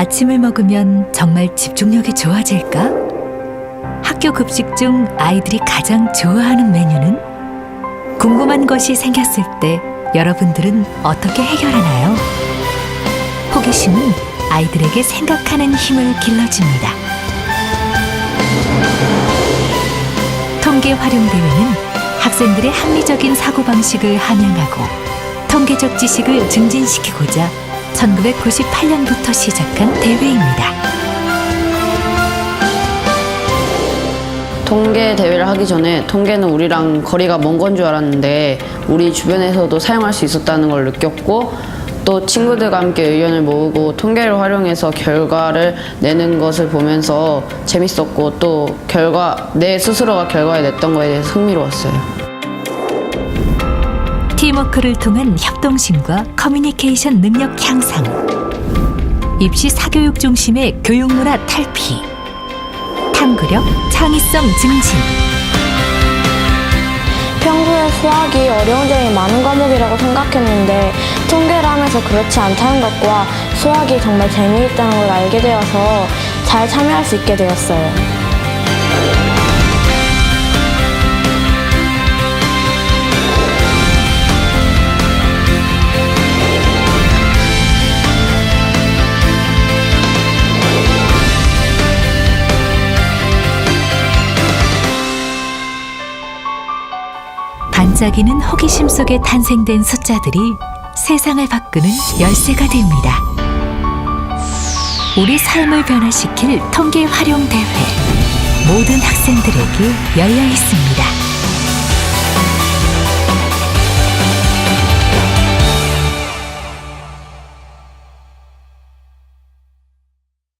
아침을 먹으면 정말 집중력이 좋아질까? 학교 급식 중 아이들이 가장 좋아하는 메뉴는? 궁금한 것이 생겼을 때 여러분들은 어떻게 해결하나요? 호기심은 아이들에게 생각하는 힘을 길러줍니다. 통계 활용 대회는 학생들의 합리적인 사고방식을 함양하고 통계적 지식을 증진시키고자 1998년부터 시작한 대회입니다. 통계 대회를 하기 전에 통계는 우리랑 거리가 먼 건 줄 알았는데 우리 주변에서도 사용할 수 있었다는 걸 느꼈고 또 친구들과 함께 의견을 모으고 통계를 활용해서 결과를 내는 것을 보면서 재밌었고 또 결과 내 스스로가 결과에 냈던 거에 대해서 흥미로웠어요. 팀워크를 통한 협동심과 커뮤니케이션 능력 향상, 입시 사교육 중심의 교육 문화 탈피, 탐구력, 창의성 증진, 평소에 수학이 어려운 점이 많은 과목이라고 생각했는데 통계를 하면서 그렇지 않다는 것과 수학이 정말 재미있다는 걸 알게 되어서 잘 참여할 수 있게 되었어요. 반짝이는 호기심 속에 탄생된 숫자들이 세상을 바꾸는 열쇠가 됩니다. 우리 삶을 변화시킬 통계 활용 대회 모든 학생들에게 열려 있습니다.